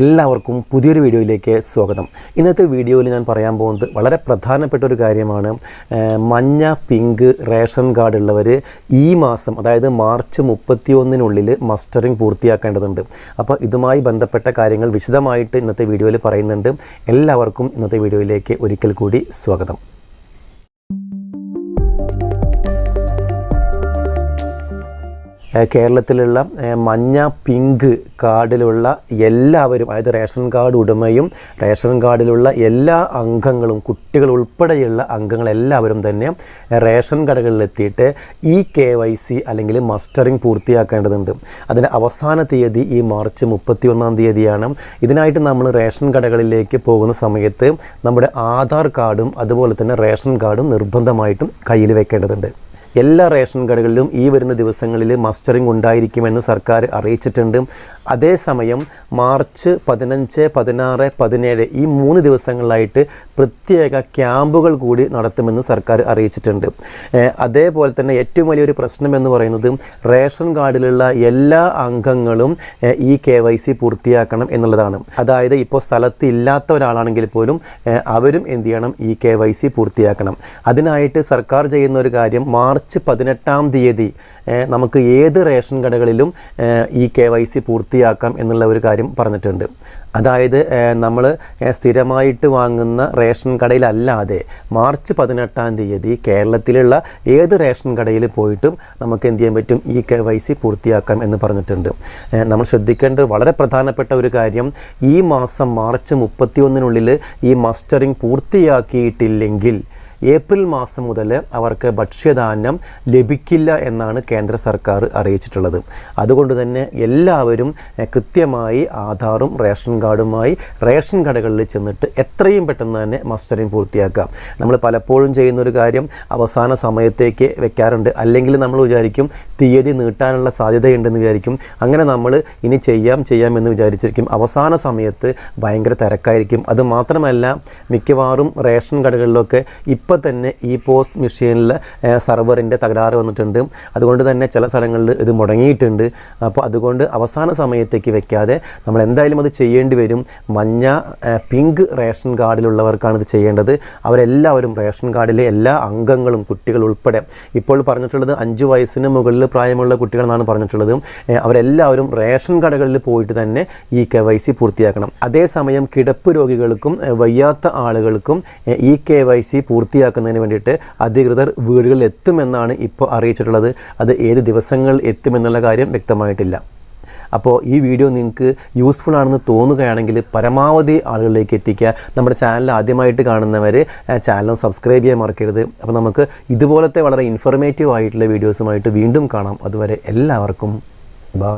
എല്ലാവർക്കും പുതിയൊരു വീഡിയോയിലേക്ക് സ്വാഗതം. ഇന്നത്തെ വീഡിയോയിൽ ഞാൻ പറയാൻ പോകുന്നത് വളരെ പ്രധാനപ്പെട്ട ഒരു കാര്യമാണ്. മഞ്ഞ പിങ്ക് റേഷൻ കാർഡ് ഉള്ളവർ ഈ മാസം അതായത് മാർച്ച് മുപ്പത്തി ഒന്നിനുള്ളിൽ മസ്റ്ററിംഗ് പൂർത്തിയാക്കേണ്ടതുണ്ട്. അപ്പോൾ ഇതുമായി ബന്ധപ്പെട്ട കാര്യങ്ങൾ വിശദമായിട്ട് ഇന്നത്തെ വീഡിയോയിൽ പറയുന്നുണ്ട്. എല്ലാവർക്കും ഇന്നത്തെ വീഡിയോയിലേക്ക് ഒരിക്കൽ കൂടി സ്വാഗതം. കേരളത്തിലുള്ള മഞ്ഞ പിങ്ക് കാർഡിലുള്ള എല്ലാവരും അതായത് റേഷൻ കാർഡ് ഉടമയും റേഷൻ കാർഡിലുള്ള എല്ലാ അംഗങ്ങളും കുട്ടികൾ ഉൾപ്പെടെയുള്ള അംഗങ്ങളെല്ലാവരും തന്നെ റേഷൻ കടകളിലെത്തിയിട്ട് ഈ കെ വൈ സി അല്ലെങ്കിൽ മസ്റ്ററിംഗ് പൂർത്തിയാക്കേണ്ടതുണ്ട്. അതിന്റെ അവസാന തീയതി ഈ മാർച്ച് മുപ്പത്തി ഒന്നാം തീയതിയാണ്. ഇതിനായിട്ട് നമ്മൾ റേഷൻ കടകളിലേക്ക് പോകുന്ന സമയത്ത് നമ്മുടെ ആധാർ കാർഡും അതുപോലെ തന്നെ റേഷൻ കാർഡും നിർബന്ധമായിട്ടും കയ്യിൽ വെക്കേണ്ടതുണ്ട്. എല്ലാ റേഷൻ കടകളിലും ഈ വരുന്ന ദിവസങ്ങളിൽ മസ്റ്ററിംഗ് ഉണ്ടായിരിക്കുമെന്ന് സർക്കാർ അറിയിച്ചിട്ടുണ്ട്. അതേസമയം മാർച്ച് പതിനഞ്ച് പതിനാറ് പതിനേഴ് ഈ മൂന്ന് ദിവസങ്ങളിലായിട്ട് പ്രത്യേക ക്യാമ്പുകൾ കൂടി നടത്തുമെന്ന് സർക്കാർ അറിയിച്ചിട്ടുണ്ട്. അതേപോലെ തന്നെ ഏറ്റവും വലിയൊരു പ്രശ്നം എന്ന് പറയുന്നത് റേഷൻ കാർഡിലുള്ള എല്ലാ അംഗങ്ങളും ഈ കെ വൈ സി പൂർത്തിയാക്കണം എന്നുള്ളതാണ്. അതായത് ഇപ്പോൾ സ്ഥലത്ത് ഇല്ലാത്ത ഒരാളാണെങ്കിൽ പോലും അവരും എന്ത് ചെയ്യണം? ഈ കെ വൈ സി പൂർത്തിയാക്കണം. അതിനായിട്ട് സർക്കാർ ചെയ്യുന്ന ഒരു കാര്യം മാർച്ച് പതിനെട്ടാം തീയതി നമുക്ക് ഏത് റേഷൻ കടകളിലും ഈ കെ വൈ സി പൂർത്തിയാക്കാം എന്നുള്ള ഒരു കാര്യം പറഞ്ഞിട്ടുണ്ട്. അതായത് നമ്മൾ സ്ഥിരമായിട്ട് വാങ്ങുന്ന റേഷൻ കടയിലല്ലാതെ മാർച്ച് പതിനെട്ടാം തീയതി കേരളത്തിലുള്ള ഏത് റേഷൻ കടയിൽ പോയിട്ടും നമുക്ക് എന്ത് ചെയ്യാൻ പറ്റും? ഇ കെ വൈ സി പൂർത്തിയാക്കാം എന്ന് പറഞ്ഞിട്ടുണ്ട്. നമ്മൾ ശ്രദ്ധിക്കേണ്ട വളരെ പ്രധാനപ്പെട്ട ഒരു കാര്യം ഈ മാസം മാർച്ച് മുപ്പത്തി ഒന്നിനുള്ളിൽ ഈ മസ്റ്ററിംഗ് പൂർത്തിയാക്കിയിട്ടില്ലെങ്കിൽ ഏപ്രിൽ മാസം മുതൽ അവർക്ക് ഭക്ഷ്യധാന്യം ലഭിക്കില്ല എന്നാണ് കേന്ദ്ര സർക്കാർ അറിയിച്ചിട്ടുള്ളത്. അതുകൊണ്ട് തന്നെ എല്ലാവരും കൃത്യമായി ആധാറും റേഷൻ കാർഡുമായി റേഷൻ കടകളിൽ ചെന്നിട്ട് എത്രയും പെട്ടെന്ന് തന്നെ മസ്റ്ററിങ് പൂർത്തിയാക്കുക. നമ്മൾ പലപ്പോഴും ചെയ്യുന്ന ഒരു കാര്യം അവസാന സമയത്തേക്ക് വെക്കാറുണ്ട്. അല്ലെങ്കിൽ നമ്മൾ വിചാരിക്കും തീയതി നീട്ടാനുള്ള സാധ്യതയുണ്ടെന്ന് വിചാരിക്കും. അങ്ങനെ നമ്മൾ ഇനി ചെയ്യാം ചെയ്യാം എന്ന് വിചാരിച്ചിരിക്കും. അവസാന സമയത്ത് ഭയങ്കര തിരക്കായിരിക്കും. അത് മാത്രമല്ല മിക്കവാറും റേഷൻ കടകളിലൊക്കെ ഇപ്പം തന്നെ ഈ പോസ് മെഷീനിൽ സർവറിന്റെ തകരാറ് വന്നിട്ടുണ്ട്. അതുകൊണ്ട് തന്നെ ചില സ്ഥലങ്ങളിൽ ഇത് മുടങ്ങിയിട്ടുണ്ട്. അപ്പോൾ അതുകൊണ്ട് അവസാന സമയത്തേക്ക് വെക്കാതെ നമ്മൾ എന്തായാലും അത് ചെയ്യേണ്ടി വരും. മഞ്ഞ പിങ്ക് റേഷൻ കാർഡിലുള്ളവർക്കാണ് ഇത് ചെയ്യേണ്ടത്. അവരെല്ലാവരും റേഷൻ കാർഡിലെ എല്ലാ അംഗങ്ങളും കുട്ടികൾ ഉൾപ്പെടെ. ഇപ്പോൾ പറഞ്ഞിട്ടുള്ളത് അഞ്ച് വയസ്സിന് മുകളിൽ പ്രായമുള്ള കുട്ടികളെന്നാണ് പറഞ്ഞിട്ടുള്ളത്. അവരെല്ലാവരും റേഷൻ കടകളിൽ പോയിട്ട് തന്നെ ഈ കെ വൈ സി പൂർത്തിയാക്കണം. അതേസമയം കിടപ്പ് രോഗികൾക്കും വയ്യാത്ത ആളുകൾക്കും ഈ കെ വൈ സി പൂർത്തിയാക്കുന്നതിന് വേണ്ടിയിട്ട് അധികൃതർ വീടുകളിൽ എത്തുമെന്നാണ് ഇപ്പോൾ അറിയിച്ചിട്ടുള്ളത്. അത് ഏത് ദിവസങ്ങളിൽ എത്തുമെന്നുള്ള കാര്യം വ്യക്തമായിട്ടില്ല. അപ്പോൾ ഈ വീഡിയോ നിങ്ങൾക്ക് യൂസ്ഫുൾ ആണെന്ന് തോന്നുകയാണെങ്കിൽ പരമാവധി ആളുകളിലേക്ക് എത്തിക്കുക. നമ്മുടെ ചാനൽ ആദ്യമായിട്ട് കാണുന്നവർ ചാനൽ സബ്സ്ക്രൈബ് ചെയ്യാൻ മറക്കരുത്. അപ്പോൾ നമുക്ക് ഇതുപോലത്തെ വളരെ ഇൻഫർമേറ്റീവ് ആയിട്ടുള്ള വീഡിയോസുമായിട്ട് വീണ്ടും കാണാം. അതുവരെ എല്ലാവർക്കും ബൈ